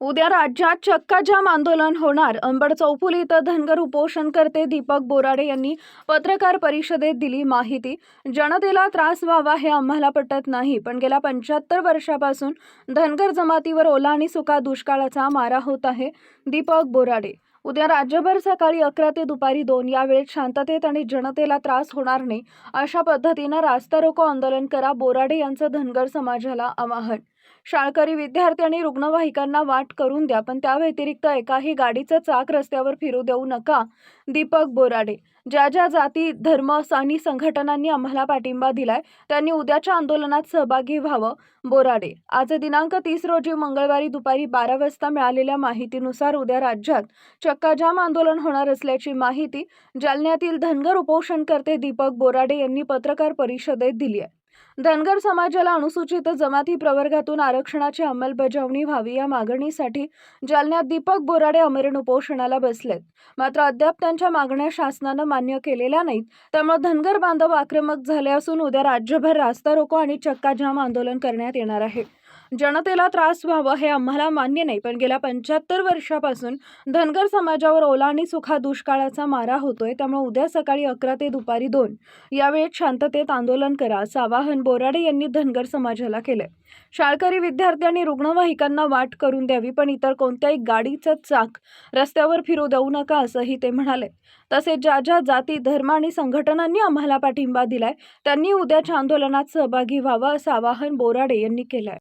उद्या राज्यात चक्काजाम आंदोलन होणार. अंबड चौफुली इथं धनगर उपोषणकर्ते दीपक बोराडे यांनी पत्रकार परिषदेत दिली माहिती. जनतेला त्रास व्हावा हे आम्हाला पटत नाही पण गेल्या पंच्याहत्तर वर्षापासून धनगर जमातीवर ओला आणि सुका दुष्काळाचा मारा होत आहे दीपक बोराडे. उद्या राज्यभर सकाळी अकरा ते दुपारी दोन या वेळेत शांततेत आणि जनतेला त्रास होणार नाही अशा पद्धतीनं रास्ता रोको आंदोलन करा बोराडे यांचं धनगर समाजाला आवाहन शाळकरी विद्यार्थी आणि रुग्णवाहिकांना वाट करून द्या पण त्या व्यतिरिक्त एकाही गाडीचं चाक रस्त्यावर फिरू देऊ नका. दीपक बोराडे ज्या ज्या जाती धर्म आणि संघटनांनी आम्हाला पाठिंबा दिलाय त्यांनी उद्याच्या आंदोलनात सहभागी व्हावं. बोराडे आज दिनांक तीस रोजी मंगळवारी दुपारी बारा वाजता मिळालेल्या माहितीनुसार उद्या राज्यात चक्काजाम आंदोलन होणार असल्याची माहिती जालन्यातील धनगर उपोषणकर्ते दीपक बोराडे यांनी पत्रकार परिषदेत दिली आहे. धनगर समाजाला अनुसूचित जमाती प्रवर्गातून आरक्षणाची अंमलबजावणी व्हावी या मागणीसाठी जालन्यात दीपक बोराडे अमरण उपोषणाला बसलेत. मात्र अद्याप त्यांच्या मागण्या शासनानं मान्य केलेल्या नाहीत. त्यामुळे धनगर बांधव आक्रमक झाले असून उद्या राज्यभर रास्ता रोको आणि चक्काजाम आंदोलन करण्यात येणार आहे. जनतेला त्रास व्हावा हे आम्हाला मान्य नाही पण गेल्या पंच्याहत्तर वर्षापासून धनगर समाजावर ओला आणि सुखा दुष्काळाचा मारा होतोय त्यामुळे उद्या सकाळी अकरा ते दुपारी दोन या वेळेत शांततेत आंदोलन करा असं आवाहन बोराडे यांनी धनगर समाजाला केलंय. शाळकरी विद्यार्थी आणि रुग्णवाहिकांना वाट करून द्यावी पण इतर कोणत्याही गाडीचं चाक रस्त्यावर फिरू देऊ नका असंही ते म्हणाले. तसेच ज्या ज्या जाती धर्म आणि संघटनांनी आम्हाला पाठिंबा दिलाय त्यांनी उद्याच्या आंदोलनात सहभागी व्हावं असं आवाहन बोराडे यांनी केलंय.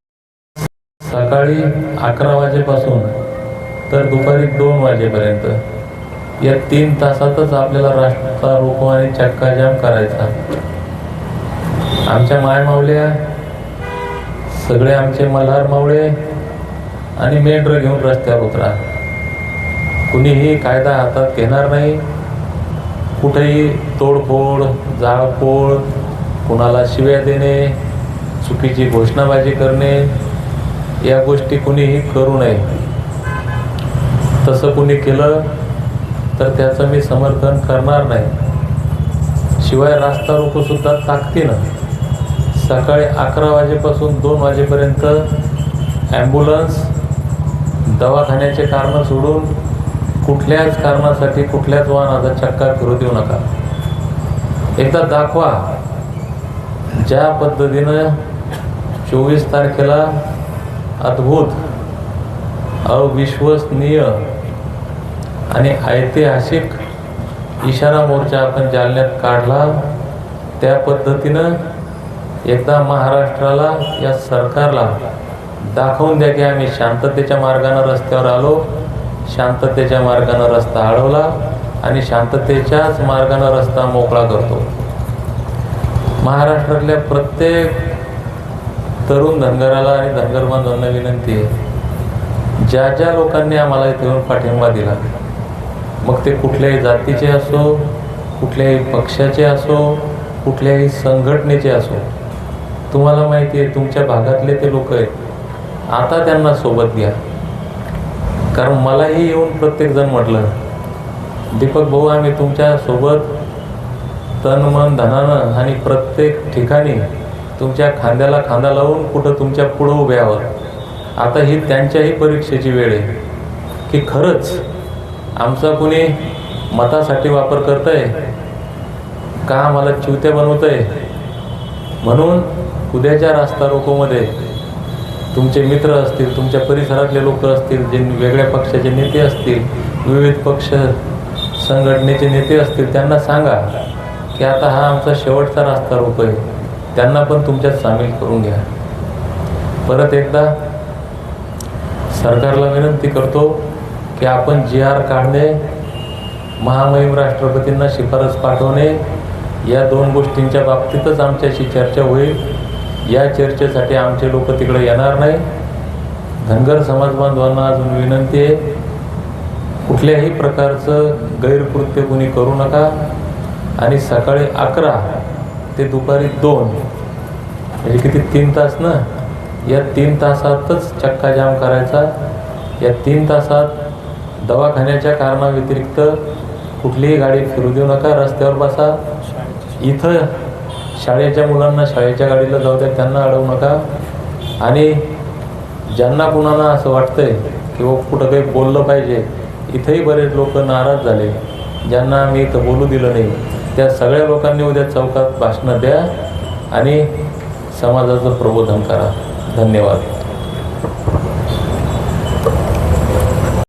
सकाळी अकरा वाजेपासून तर दुपारी दोन वाजेपर्यंत. या तीन तासातच आपल्याला रास्ता रोको आणि चक्काजाम करायचा. आमच्या मायमावल्या सगळे आमचे मल्हार मावळे आणि मेंढ्र घेऊन रस्त्यावर उतरा. कुणीही कायदा हातात घेणार नाही. कुठेही तोडफोड जाळपोळ कुणाला शिव्या देणे चुकीची घोषणाबाजी करणे या गोष्टी कुणीही करू नये. तसं कुणी केलं तर त्याचं मी समर्थन करणार नाही. शिवाय रास्ता रोकोसुद्धा ताकदीनं सकाळी अकरा वाजेपासून दोन वाजेपर्यंत ॲम्ब्युलन्स दवाखान्याचे कारणं सोडून कुठल्याच कारणासाठी कुठल्याच वाहनाचा चक्का फिरू देऊ नका. एकदा दाखवा ज्या पद्धतीनं चोवीस तारखेला अद्भुत अविश्वसनीय आणि ऐतिहासिक इशारा मोर्चा आपण जालन्यात काढला. त्या पद्धतीनं एकदा महाराष्ट्राला या सरकारला दाखवून द्या की आम्ही शांततेच्या मार्गानं रस्त्यावर आलो शांततेच्या मार्गानं रस्ता अडवला आणि शांततेच्याच मार्गानं रस्ता मोकळा करतो. महाराष्ट्रातल्या प्रत्येक तरुण धनगराला आणि धनगर बांधवांना विनंती आहे. ज्या ज्या लोकांनी आम्हाला इथे येऊन पाठिंबा दिला मग ते कुठल्याही जातीचे असो कुठल्याही पक्षाचे असो कुठल्याही संघटनेचे असो तुम्हाला माहिती आहे तुमच्या भागातले ते लोक आहेत. आता त्यांना सोबत घ्या. कारण मलाही येऊन प्रत्येकजण म्हटलं दीपक भाऊ आम्ही तुमच्यासोबत तन मन धनानं आणि प्रत्येक ठिकाणी तुमच्या खांद्याला खांदा लावून कुठं तुमच्या पुढं उभे आहोत. आता ही त्यांच्याही परीक्षेची वेळ आहे. की खरंच आमचा कुणी मतासाठी वापर करत आहे का आम्हाला चिवत्या बनवत आहे म्हणून उद्याच्या रास्ता रोकोमध्ये तुमचे मित्र असतील तुमच्या परिसरातले लोक असतील जे वेगळ्या पक्षाचे नेते असतील विविध पक्ष संघटनेचे नेते असतील त्यांना सांगा की आता हा आमचा शेवटचा रास्ता रोको आहे त्यांना पण तुमच्यात सामील करून घ्या. परत एकदा सरकारला विनंती करतो की आपण जी आर काढणे महामहिम राष्ट्रपतींना शिफारस पाठवणे या दोन गोष्टींच्या बाबतीतच आमच्याशी चर्चा होईल. या चर्चेसाठी आमचे लोक तिकडे येणार नाही. धनगर समाज बांधवांना अजून विनंती आहे कुठल्याही प्रकारचं गैरकृत्य कुणी करू नका. आणि सकाळी अकरा ते दुपारी दोन. म्हणजे किती? तीन तास ना? या तीन तासातच चक्काजाम करायचा. या तीन तासात दवाखान्याच्या कारणाव्यतिरिक्त कुठलीही गाडी फिरू देऊ नका. रस्त्यावर बसा. इथं शाळेच्या मुलांना शाळेच्या गाडीला जाऊ द्या. त्यांना अडवू नका. आणि ज्यांना कुणाला असं वाटतंय किंवा कुठं काही बोललं पाहिजे इथंही बरेच लोक नाराज झाले. ज्यांना आम्ही इथं बोलू दिलं नाही. त्या सगळ्या लोकांनी उद्या चौकात भाषणं द्या आणि समाजाचं प्रबोधन करा. धन्यवाद.